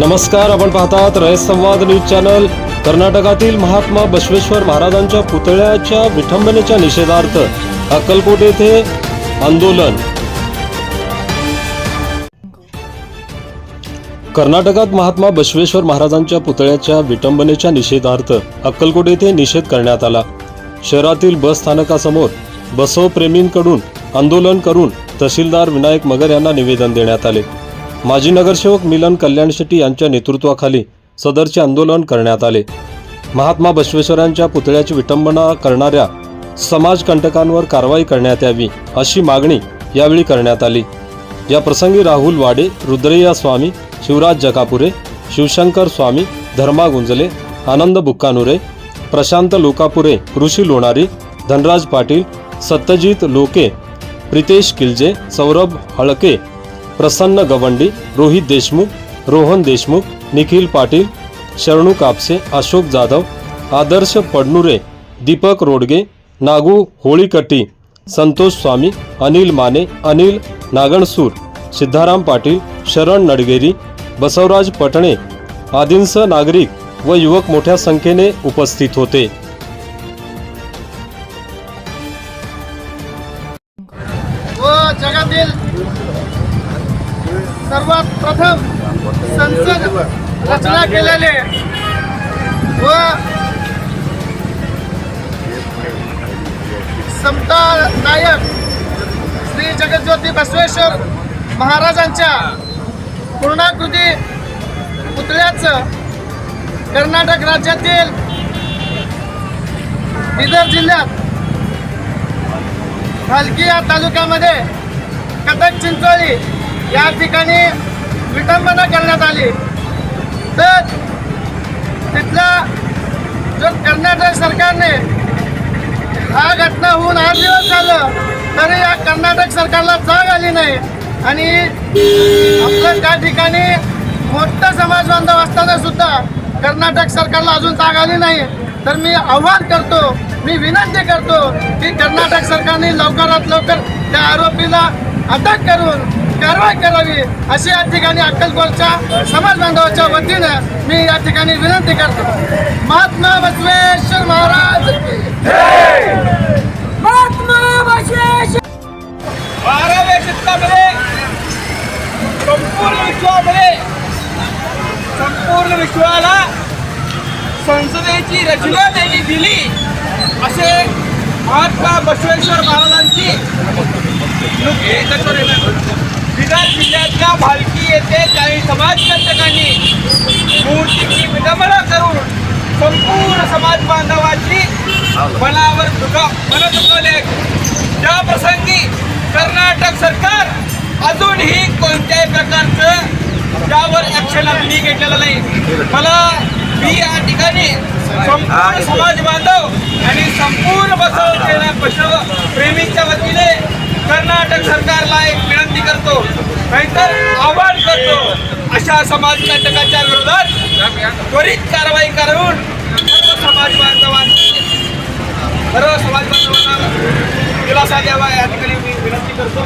नमस्कार आपण पाहतात रयत संवाद न्यूज चॅनल. कर्नाटकातील महात्मा बसवेश्वर महाराजांच्या पुतळ्याच्या विठंबनेच्या निषेधार्थ अक्कलकोट येथे आंदोलन. कर्नाटकात महात्मा बसवेश्वर महाराजांच्या पुतळ्याच्या विटंबनेच्या निषेधार्थ अक्कलकोट येथे निषेध करण्यात आला. शहरातील बस स्थानकासमोर बसवप्रेमींकडून आंदोलन करून तहसीलदार विनायक मगर यांना निवेदन देण्यात आले. माजी नगरसेवक मिलन कल्याण शेट्टी यांच्या नेतृत्वाखाली सदरचे आंदोलन करण्यात आले. महात्मा बसवेश्वरांच्या पुतळ्याची विटंबना करणाऱ्या समाजकंटकांवर कारवाई करण्यात यावी अशी मागणी यावेळी करण्यात आली. या प्रसंगी राहुल वाडे रुद्रय्या स्वामी शिवराज जकापुरे शिवशंकर स्वामी धर्मा गुंजले आनंद बुक्कानुरे प्रशांत लोकापुरे ऋषी लोणारी धनराज पाटील सत्यजित लोके प्रितेश किलजे सौरभ हळके प्रसन्न गवंडी रोहित देशमुख रोहन देशमुख निखिल पाटील शरणू कापसे अशोक जाधव आदर्श पडनुरे दीपक रोडगे नागू होळीकट्टी संतोष स्वामी अनिल माने अनिल नागणसूर सिद्धाराम पाटील शरण नडगेरी बसवराज पटणे आदींसह नागरिक व युवक मोठ्या संख्येने उपस्थित होते. हो, जगातील सर्वात प्रथम संसद रचना केलेले व समता नायक श्री जगज्योती बसवेश्वर महाराजांच्या पूर्णाकृती पुतळ्याचं कर्नाटक राज्यातील बिदर जिल्ह्यात भालकी या तालुक्यामध्ये कथक चिंचोळी या ठिकाणी विटंबना करण्यात आली. तर तिथल्या जो कर्नाटक सरकारने हा घटना होऊन आठ दिवस झालं तरी या कर्नाटक सरकारला जाग आली नाही. आणि आपलं त्या ठिकाणी मोठं समाज बांधव असताना सुद्धा कर्नाटक सरकारला अजून जाग आली नाही. तर मी आव्हान करतो मी विनंती करतो की कर्नाटक सरकारने लवकरात लवकर त्या आरोपीला अटक करून कारवाई करावी अशी या ठिकाणी अक्कलकोटच्या समाज बांधवाच्या वतीनं मी या ठिकाणी विनंती करतो. महात्मा बसवेश्वर महाराज बाराव्या शतकामध्ये संपूर्ण विश्वामध्ये संपूर्ण विश्वाला संसदेची रचना त्यांनी दिली. असे महात्मा बसवेश्वर महाराजांची बिदर जिल्ह्यातल्या भालकी येथे काही समाजकंटकांनी मूर्तीची विडंबना करून संपूर्ण समाज बांधवाची मनावर दुखा मन दुखवले त्या प्रसंगी कर्नाटक सरकार अजूनही कोणत्याही प्रकारचं त्यावर ऍक्शन आपली घेतलेलं नाही. मला मी या ठिकाणी संपूर्ण समाज बांधव आणि संपूर्ण बसव सेना प्रेमीच्या वतीने कर्नाटक सरकारला एक विनंती करतो. नाहीतर आवाहन करतो. अशा समाज नाटकाच्या विरोधात त्वरित कारवाई करून सर्व समाज बांधवांनी सर्व समाज बांधवांना दिलासा द्यावा या ठिकाणी मी विनंती करतो.